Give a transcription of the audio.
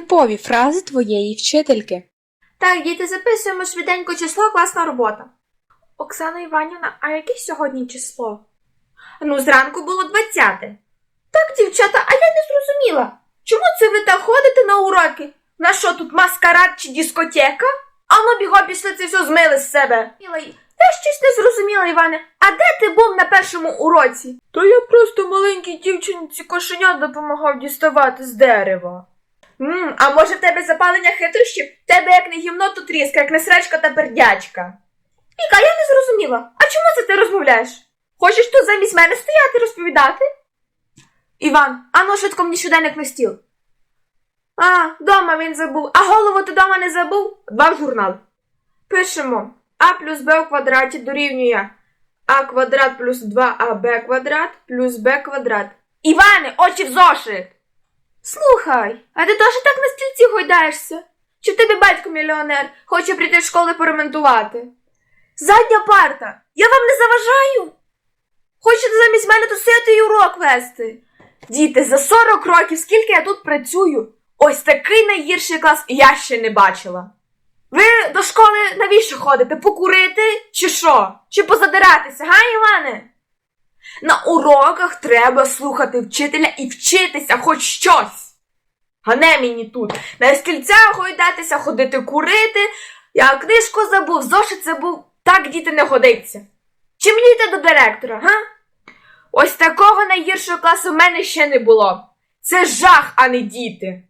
типові фрази твоєї вчительки. Так, діти, записуємо швиденько число, класна робота. Оксана Іванівна, а яке сьогодні число? Ну, зранку було 20. Так, дівчата, а я не зрозуміла. Чому це ви так ходите на уроки? На що тут маскарад чи дискотека? А Ану, біго пішли це все змили з себе. Міла, Я щось не зрозуміла, Іване. А де ти був на першому уроці? То я просто маленькій дівчинці кошеня допомагав діставати з дерева. М, а може в тебе запалення хитрощів? В тебе як не гімно, то тріска, як не срачка та пердячка. Віка, я не зрозуміла. А чому це ти розмовляєш? Хочеш тут замість мене стояти розповідати? Іван, ану швидко мені щоденник на стіл. А, дома він забув. А голову ти дома не забув? Два в журнал. Пишемо. А плюс Б у квадраті дорівнює А квадрат плюс 2АБ квадрат плюс Б квадрат. Іване, очі в зошит! Слухай, а ти теж так на стільці гойдаєшся? Чи в тебе батько мільйонер хоче прийти в школу поремонтувати? Задня парта, я вам не заважаю. Хочете замість мене тут сидіти і урок вести? Діти, за 40 років, скільки я тут працюю, ось такий найгірший клас я ще не бачила. Ви до школи навіщо ходите? Покурити чи що? Чи позадиратися, га, Іване? На уроках треба слухати вчителя і вчитися хоч щось. А не мені тут. На стільцях гойдатися, ходити курити. Я книжку забув, зошит забув. Так діти не годиться. Чи мені йти до директора, га? Ось такого найгіршого класу в мене ще не було. Це жах, а не діти.